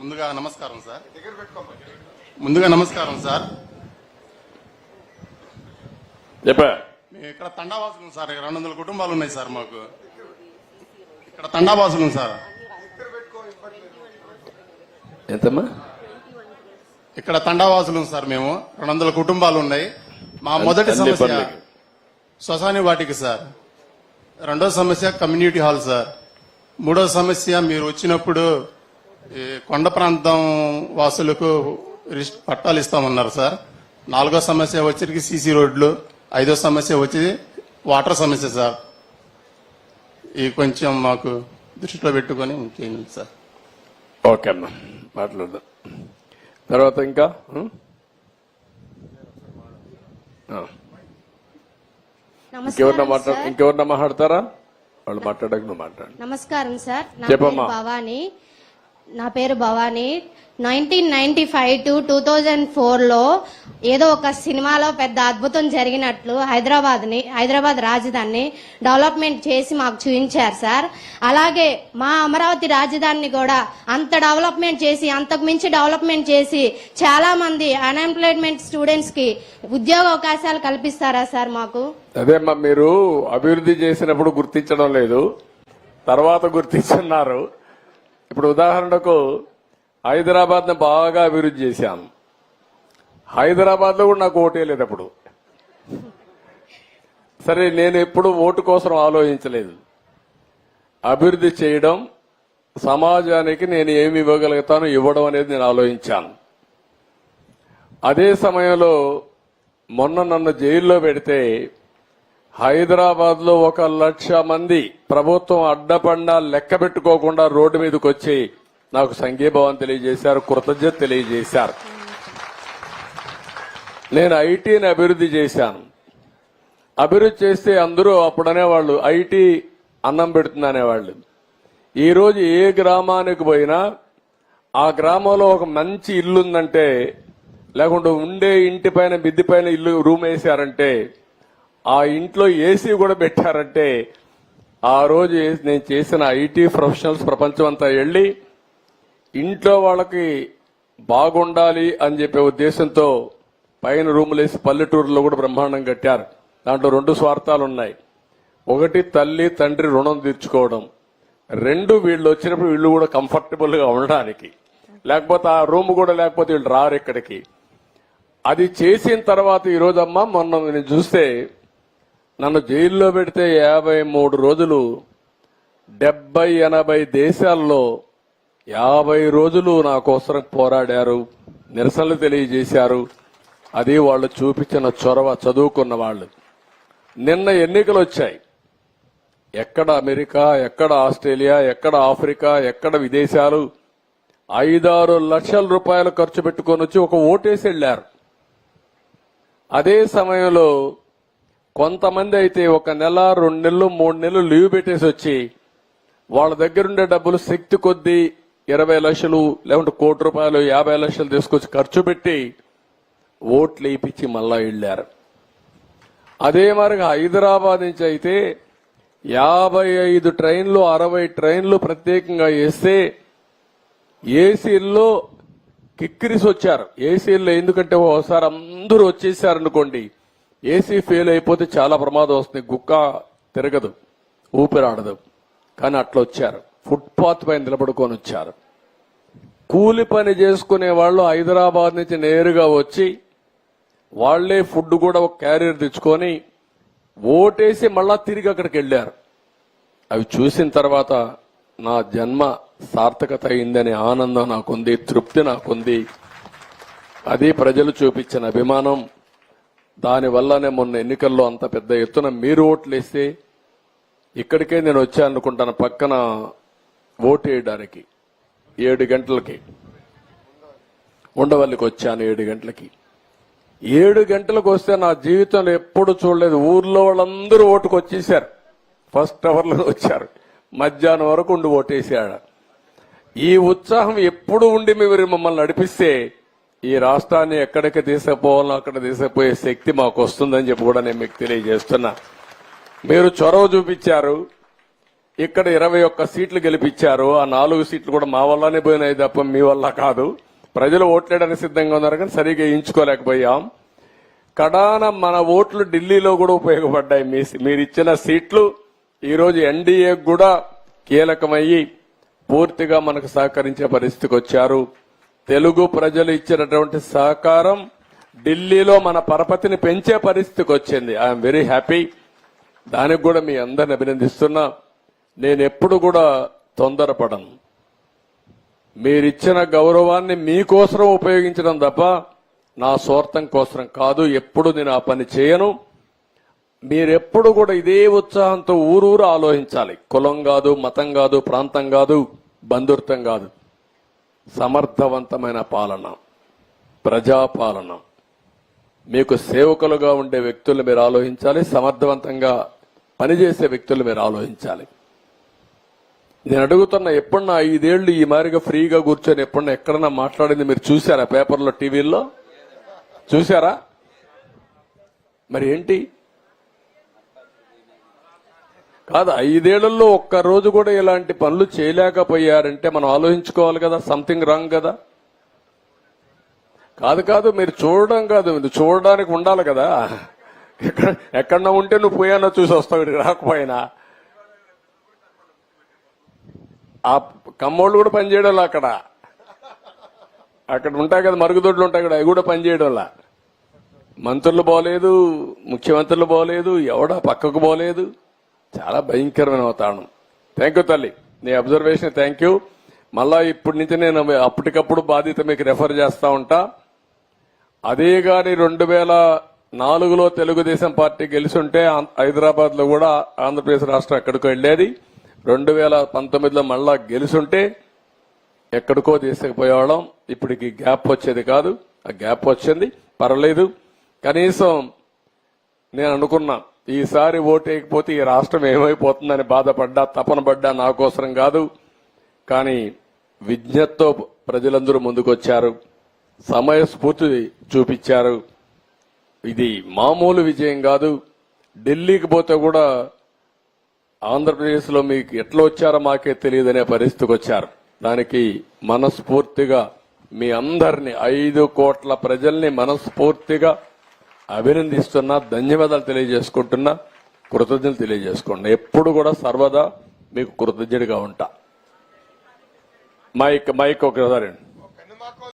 ముందుగా నమస్కారం సార్. ముందుగా నమస్కారం సార్. చెప్పా. మేము ఇక్కడ తండావాసులు సార్ ఇక్కడ రెండు వందల కుటుంబాలు ఉన్నాయి సార్ మాకు. ఇక్కడ తండావాసులు సార్. ఎంతమ్మా? ఇక్కడ తండావాసులు సార్ మేము రెండు వందల కుటుంబాలు ఉన్నాయి. మా మొదటి సమస్య. శ్మశాని వాటికి సార్. రెండో సమస్య కమ్యూనిటీ హాల్ సార్. మూడో సమస్య మీరు వచ్చినప్పుడు కొండ ప్రాంతం వాసులకు రిస్ట్ పట్టాలు ఇస్తామన్నారు సార్. నాలుగో సమస్య వచ్చరికి సీసీ రోడ్లు ఐదో సమస్య వచ్చి వాటర్ సమస్య సార్. ఈ కొంచెం మాకు దృష్టిలో పెట్టుకొని చేయండి సార్. ఓకే అమ్మా మాట్లాడదాం. తర్వాత ఇంకా? నమస్కారం మాట్లాడ సార్. ఇంకెవరన్నా మాట్లాడతారా? వాళ్ళు మాట్లాడక నువ్వు మాట్లాడు. నమస్కారం సార్. నా చెప్పమ్మా. భవానీ. నా పేరు Bhavani. Nineteen ninety five to two thousand ఫోర్లో ఏదో ఒక సినిమాలో పెద్ద అద్భుతం జరిగినట్లు హైదరాబాద్ని హైదరాబాద్ రాజధానిని డెవలప్మెంట్ చేసి మాకు చూపించారు సార్. అలాగే మా అమరావతి రాజధానిని కూడా అంత డెవలప్మెంట్ చేసి అంతకు మించి డెవలప్మెంట్ చేసి చాలామంది అన్ఎంప్లాయ్మెంట్ స్టూడెంట్స్కి ఉద్యోగ అవకాశాలు కల్పిస్తారా సార్ మాకు? అదేమ్మా మీరు అభివృద్ధి చేసినప్పుడు గుర్తించడం లేదు తర్వాత గుర్తించున్నారు. ఇప్పుడు ఉదాహరణకు హైదరాబాద్ని బాగా అభివృద్ధి చేశాను హైదరాబాద్లో కూడా నాకు ఓటే లేదు అప్పుడు. సరే నేను ఎప్పుడు ఓటు కోసం ఆలోచించలేదు. అభివృద్ధి చేయడం సమాజానికి నేను ఏమి ఇవ్వగలుగుతాను ఇవ్వడం అనేది నేను ఆలోచించాను. అదే సమయంలో మొన్న నన్ను జైల్లో పెడితే హైదరాబాద్లో ఒక లక్ష మంది ప్రభుత్వం అడ్డపండా లెక్క పెట్టుకోకుండా రోడ్డు మీదకి వచ్చి నాకు సంఘీభావం తెలియజేశారు కృతజ్ఞత తెలియజేశారు. నేను ఐటీని అభివృద్ధి చేశాను. అభివృద్ధి చేస్తే అందరూ అప్పుడు అనేవాళ్ళు ఐటీ అన్నం పెడుతుంది అనేవాళ్ళు ఈరోజు ఏ గ్రామానికి పోయినా ఆ గ్రామంలో ఒక మంచి ఇల్లు ఉందంటే లేకుంటే ఉండే ఇంటి పైన బిద్ది పైన ఇల్లు రూమ్ వేసారంటే ఆ ఇంట్లో ఏసీ కూడా పెట్టారంటే ఆ రోజు నేను చేసిన ఐటీ ప్రొఫెషనల్స్ ప్రపంచం అంతా వెళ్ళి ఇంట్లో వాళ్ళకి బాగుండాలి అని చెప్పే ఉద్దేశంతో పైన రూములు వేసి పల్లెటూరులో కూడా బ్రహ్మాండం కట్టారు. దాంట్లో రెండు స్వార్థాలు ఉన్నాయి. ఒకటి తల్లి తండ్రి రుణం తీర్చుకోవడం. రెండు వీళ్ళు వచ్చినప్పుడు వీళ్ళు కూడా కంఫర్టబుల్గా ఉండడానికి. లేకపోతే ఆ రూమ్ కూడా లేకపోతే వీళ్ళు రారు ఇక్కడికి. అది చేసిన తర్వాత ఈరోజమ్మా రోజమ్మా మొన్న నేను చూస్తే నన్ను జైల్లో పెడితే యాభై మూడు రోజులు డెబ్బై ఎనభై దేశాల్లో యాభై రోజులు నా కోసం పోరాడారు నిరసనలు తెలియజేశారు. అది వాళ్ళు చూపించిన చొరవ చదువుకున్న వాళ్ళు. నిన్న ఎన్నికలు వచ్చాయి. ఎక్కడ అమెరికా ఎక్కడ ఆస్ట్రేలియా ఎక్కడ ఆఫ్రికా ఎక్కడ విదేశాలు ఐదారు లక్షల రూపాయలు ఖర్చు పెట్టుకొని వచ్చి ఒక ఓటేసి వెళ్ళారు. అదే సమయంలో కొంతమంది అయితే ఒక నెల రెండు నెలలు మూడు నెలలు లీవ్ పెట్టేసి వచ్చి వాళ్ళ దగ్గరుండే డబ్బులు శక్తి కొద్దీ ఇరవై లక్షలు లేకుంటే కోటి రూపాయలు యాభై లక్షలు తీసుకొచ్చి ఖర్చు పెట్టి ఓట్లు వేయించి మళ్ళా వెళ్ళారు. అదే మరిగా హైదరాబాద్ నుంచి అయితే యాభై ఐదు ట్రైన్లు అరవై ట్రైన్లు ప్రత్యేకంగా వేస్తే ఏసీల్లో కిక్కిరిసి వచ్చారు. ఏసీల్లో ఎందుకంటే ఒకసారి అందరూ వచ్చేసారనుకోండి ఏసీ ఫెయిల్ అయిపోతే చాలా ప్రమాదం వస్తుంది. గుక్క తిరగదు. ఊపిరాడదు. కానీ అట్లా వచ్చారు. ఫుట్పాత్ పైన నిలబడుకొని వచ్చారు. కూలి పని చేసుకునే వాళ్ళు హైదరాబాద్ నుంచి నేరుగా వచ్చి వాళ్ళే ఫుడ్ కూడా ఒక క్యారియర్ తెచ్చుకొని ఓటేసి మళ్ళా తిరిగి అక్కడికి వెళ్ళారు. అవి చూసిన తర్వాత నా జన్మ సార్థకత అయిందనే ఆనందం నాకుంది తృప్తి నాకుంది. అది ప్రజలు చూపించిన అభిమానం. దానివల్లనే మొన్న ఎన్నికల్లో అంత పెద్ద ఎత్తున మీరు ఓట్లేస్తే ఇక్కడికే నేను వచ్చాను అనుకుంటాను పక్కన ఓటు వేయడానికి. ఏడు గంటలకి. ఉండవల్లికి వచ్చాను ఏడు గంటలకి. ఏడు గంటలకు వస్తే నా జీవితంలో ఎప్పుడు చూడలేదు. ఊర్లో వాళ్ళందరూ ఓటుకు వచ్చేసారు ఫస్ట్ అవర్లో వచ్చారు. మధ్యాహ్నం వరకు ఉండి ఓటేసాడు ఈ ఉత్సాహం ఎప్పుడు ఉండి మీరు మమ్మల్ని నడిపిస్తే ఈ రాష్ట్రాన్ని ఎక్కడికి తీసుకుపోవాలో అక్కడ తీసుకుపోయే శక్తి మాకు వస్తుందని చెప్పి కూడా నేను మీకు తెలియజేస్తున్నా. మీరు చొరవ చూపించారు. ఇక్కడ ఇరవై ఒక్క సీట్లు గెలిపించారు. ఆ నాలుగు సీట్లు కూడా మా వల్లనే పోయినాయి తప్ప మీ వల్ల కాదు. ప్రజలు ఓట్లేయడానికి సిద్ధంగా ఉన్నారు కానీ సరిగ్గా ఎంచుకోలేకపోయాం. కడాన మన ఓట్లు ఢిల్లీలో కూడా ఉపయోగపడ్డాయి. మీ మీరు ఇచ్చిన సీట్లు ఈరోజు ఎన్డీఏ కూడా కీలకమయ్యి పూర్తిగా మనకు సహకరించే పరిస్థితికి వచ్చారు. తెలుగు ప్రజలు ఇచ్చినటువంటి సహకారం ఢిల్లీలో మన పరపతిని పెంచే పరిస్థితికి వచ్చింది. ఐఎమ్ వెరీ హ్యాపీ దానికి కూడా మీ అందరిని అభినందిస్తున్నా. నేను ఎప్పుడు కూడా తొందరపడను. మీరిచ్చిన గౌరవాన్ని మీకోసం ఉపయోగించడం తప్ప నా స్వార్థం కోసం కాదు. ఎప్పుడు నేను ఆ పని చేయను. మీరెప్పుడు కూడా ఇదే ఉత్సాహంతో ఊరూరు ఆలోచించాలి. కులం కాదు మతం కాదు ప్రాంతం కాదు బంధుత్వం కాదు. సమర్థవంతమైన పాలన ప్రజాపాలన. మీకు సేవకులుగా ఉండే వ్యక్తులు మీరు ఆలోచించాలి సమర్థవంతంగా పనిచేసే వ్యక్తులు మీరు ఆలోచించాలి. నేను అడుగుతున్న ఎప్పుడన్నా ఐదేళ్ళు ఈ మారిగా ఫ్రీగా కూర్చొని ఎప్పుడన్నా ఎక్కడన్నా మాట్లాడింది మీరు చూసారా పేపర్లో టీవీల్లో? చూసారా మరి ఏంటి? కాదు ఐదేళ్ళలో ఒక్క రోజు కూడా ఇలాంటి పనులు చేయలేకపోయారంటే మనం ఆలోచించుకోవాలి కదా సంథింగ్ రాంగ్ కదా. కాదు కాదు మీరు చూడడం కాదు మీరు చూడడానికి ఉండాలి కదా. ఎక్కడ ఎక్కడన్నా ఉంటే నువ్వు పోయానో చూసి వస్తావు రాకపోయినా. ఆ కమ్మోళ్ళు కూడా పనిచేయడం అక్కడ. అక్కడ ఉంటాయి కదా మరుగుదొడ్లు ఉంటాయి కదా అవి కూడా పనిచేయడంలా. మంత్రులు బాగోలేదు ముఖ్యమంత్రులు బాగోలేదు ఎవడా పక్కకు బాగోలేదు చాలా భయంకరమైన వాతావరణం. థ్యాంక్ యూ తల్లి. నీ అబ్జర్వేషన్ థ్యాంక్ యూ మళ్ళా ఇప్పటి నుంచి నేను అప్పటికప్పుడు బాధ్యత మీకు రెఫర్ చేస్తూ ఉంటా. అదే కానీ రెండు వేల నాలుగులో తెలుగుదేశం పార్టీ గెలుచుంటే హైదరాబాద్లో కూడా ఆంధ్రప్రదేశ్ రాష్ట్రం ఎక్కడికో వెళ్ళేది. రెండు వేల పంతొమ్మిదిలో మళ్ళా గెలుచుంటే ఎక్కడికో తీసుకుపోయేవాళ్ళం. ఇప్పటికి గ్యాప్ వచ్చేది కాదు. ఆ గ్యాప్ వచ్చింది. పర్వాలేదు. కనీసం నేను అనుకున్నా ఈసారి ఓటేయకపోతే ఈ రాష్ట్రం ఏమైపోతుందని బాధపడ్డా తపన పడ్డా నాకోసరం కాదు. కానీ విజ్ఞతతో ప్రజలందరూ ముందుకొచ్చారు. సమయస్ఫూర్తి చూపించారు. ఇది మామూలు విజయం కాదు. ఢిల్లీకి పోతే కూడా ఆంధ్రప్రదేశ్లో మీకు ఎట్లా వచ్చారో మాకే తెలియదనే పరిస్థితికి వచ్చారు. దానికి మనస్ఫూర్తిగా మీ అందరిని ఐదు కోట్ల ప్రజల్ని మనస్ఫూర్తిగా అభినందిస్తున్నా ధన్యవాదాలు తెలియజేసుకుంటున్నా కృతజ్ఞతలు తెలియజేసుకుంటున్నా ఎప్పుడు కూడా సర్వదా మీకు కృతజ్ఞుడిగా ఉంటా. మైక్ మైక్ ఒకసారి.